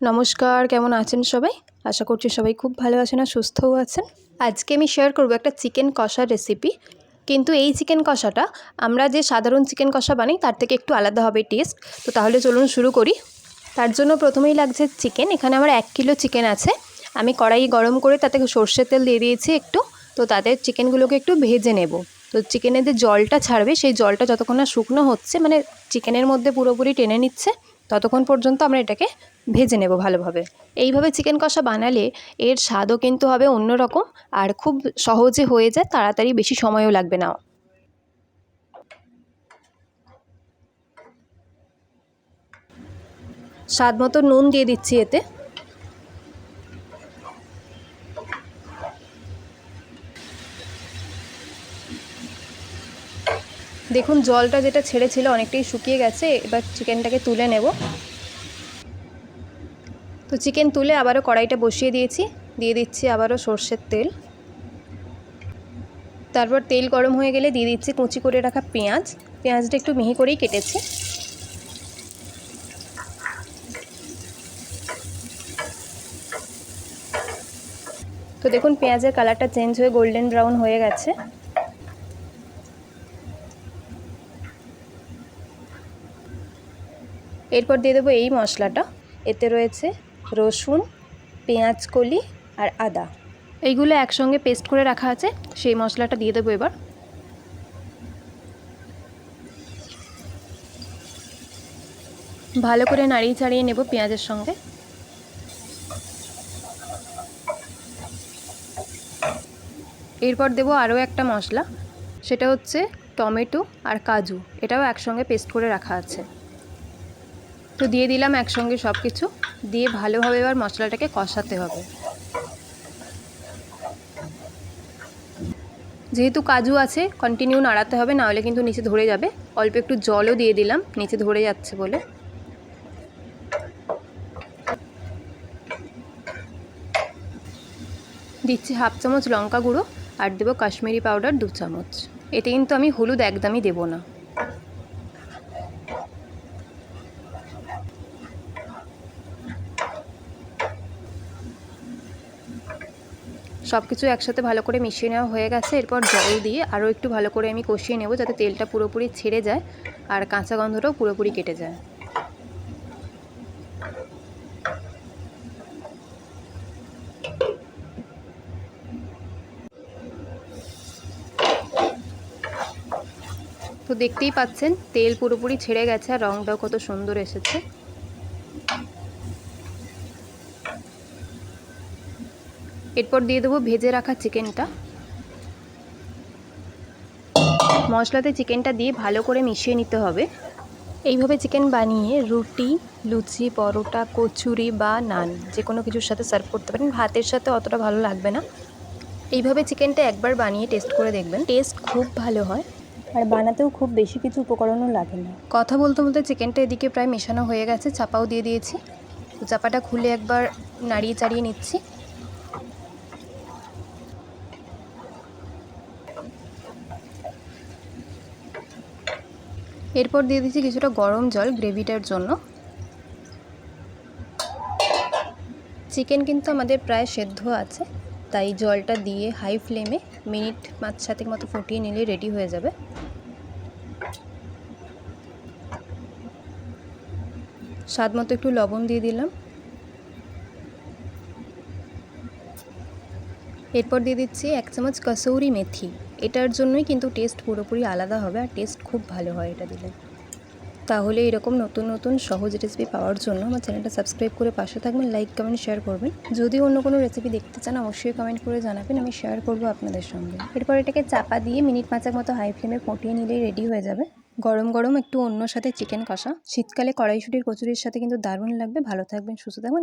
নমস্কার, কেমন আছেন সবাই? আশা করছি সবাই খুব ভালো আছেন আর সুস্থও আছেন। আজকে আমি শেয়ার করব একটা চিকেন কষার রেসিপি কিন্তু এই চিকেন কষাটা, আমরা যে সাধারণ চিকেন কষা বানাই, তার থেকে একটু আলাদা হবে টেস্ট তো তাহলে চলুন শুরু করি। তার জন্য প্রথমেই লাগছে চিকেন এখানে আমার এক কিলো চিকেন আছে। আমি কড়াই গরম করে তাতে সর্ষের তেল দিয়ে দিয়েছি একটু। তো তাতে চিকেনগুলোকে একটু ভেজে নেব। তো চিকেনের যে জলটা ছাড়বে, সেই জলটা যতক্ষণ না শুকনো হচ্ছে মানে চিকেনের মধ্যে পুরোপুরি টেনে নিচ্ছে ততক্ষণ পর্যন্ত আমরা এটাকে ভেজে নেব ভালোভাবে। এইভাবে চিকেন কষা বানালে এর স্বাদও কিন্তু হবে অন্যরকম আর খুব সহজে হয়ে যায়, তাড়াতাড়ি বেশি সময়ও লাগবে না। স্বাদ মতো নুন দিয়ে দিচ্ছি এতে। দেখুন, জলটা যেটা ছেড়েছিল অনেকটাই শুকিয়ে গেছে, এবার চিকেনটাকে তুলে নেব। তো চিকেন তুলে আবারও কড়াইটা বসিয়ে দিয়েছি, দিয়ে দিচ্ছি আবারও সর্ষের তেল। তারপর তেল গরম হয়ে গেলে দিয়ে দিচ্ছি কুচি করে রাখা পেঁয়াজ। পেঁয়াজটা একটু মিহি করেই কেটেছি। তো দেখুন, পেঁয়াজের কালারটা চেঞ্জ হয়ে গোল্ডেন ব্রাউন হয়ে গেছে। এরপর দিয়ে দেবো এই মশলাটা। এতে রয়েছে রসুন, পেঁয়াজ কলি আর আদা। এইগুলো একসঙ্গে পেস্ট করে রাখা আছে, সেই মশলাটা দিয়ে দেবো এবার। ভালো করে নাড়িয়ে চাড়িয়ে নেব পেঁয়াজের সঙ্গে। এরপর দেবো আরও একটা মশলা, সেটা হচ্ছে টমেটো আর কাজু। এটাও একসঙ্গে পেস্ট করে রাখা আছে। তো দিয়ে দিলাম একসঙ্গে সব কিছু দিয়ে ভালোভাবে এবার মশলাটাকে কষাতে হবে। যেহেতু কাজু আছে কন্টিনিউ নাড়াতে হবে, নাহলে কিন্তু নিচে ধরে যাবে। অল্প একটু জলও দিয়ে দিলাম, নিচে ধরে যাচ্ছে বলে। দিচ্ছি হাফ চামচ লঙ্কা গুঁড়ো, আর দেবো কাশ্মীরি পাউডার দু চামচ। এতে কিন্তু আমি হলুদ একদমই দেবো না। সব কিছু একসাথে ভালো করে মিশিয়ে নেওয়া হয়ে গেছে। এরপর জল দিয়ে আরও একটু ভালো করে আমি কষিয়ে নেব যাতে তেলটা পুরোপুরি ছেড়ে যায় আর কাঁচা গন্ধটাও পুরোপুরি কেটে যায়। তো দেখতেই পাচ্ছেন, তেল পুরোপুরি ছেড়ে গেছে আর রঙটাও কত সুন্দর এসেছে। এরপর দিয়ে দেবো ভেজে রাখা চিকেনটা। মশলাতে চিকেনটা দিয়ে ভালো করে মিশিয়ে নিতে হবে। এইভাবে চিকেন বানিয়ে রুটি লুচি পরোটা কচুরি বা নান যে কোনো কিছুর সাথে সার্ভ করতে পারেন। ভাতের সাথে অতটা ভালো লাগবে না। এইভাবে চিকেনটা একবার বানিয়ে টেস্ট করে দেখবেন। টেস্ট খুব ভালো হয়। আর বানাতেও খুব বেশি কিছু উপকরণও লাগে না। কথা বলতে বলতে চিকেনটা এদিকে প্রায় মেশানো হয়ে গেছে চাপাও দিয়ে দিয়েছি। চাপাটা খুলে একবার নাড়িয়ে চাড়িয়ে নিচ্ছি। এরপর দিয়ে দিচ্ছি কিছুটা গরম জল গ্রেভিটার জন্য। চিকেন কিন্তু আমাদের প্রায় সেদ্ধ আছে, তাই জলটা দিয়ে হাই ফ্লেমে মিনিট পাঁচ সাতের মতো ফুটিয়ে নিলে রেডি হয়ে যাবে। স্বাদ মতো একটু লবণ দিয়ে দিলাম। এরপর দিয়ে দিচ্ছি এক চামচ কসৌরি মেথি। এটার জন্যই কিন্তু টেস্ট পুরোপুরি আলাদা হবে আর টেস্ট খুব ভালো হয় এটা দিলে। তাহলে এরকম নতুন নতুন সহজ রেসিপি পাওয়ার জন্য আমার চ্যানেলটা সাবস্ক্রাইব করে পাশে থাকবেন লাইক কমেন্ট শেয়ার করবেন। যদি অন্য কোনো রেসিপি দেখতে চান, অবশ্যই কমেন্ট করে জানাবেন, আমি শেয়ার করব আপনাদের সঙ্গে। এরপর এটাকে চাপা দিয়ে মিনিট পাঁচেক মতো হাই ফ্লেমে ফুটিয়ে নিলেই রেডি হয়ে যাবে। গরম গরম একটু অন্য সাথে চিকেন কষা। শীতকালে কড়াইশুটির কচুরির সাথে কিন্তু দারুণ লাগবে। ভালো থাকবেন, সুস্থ থাকবেন।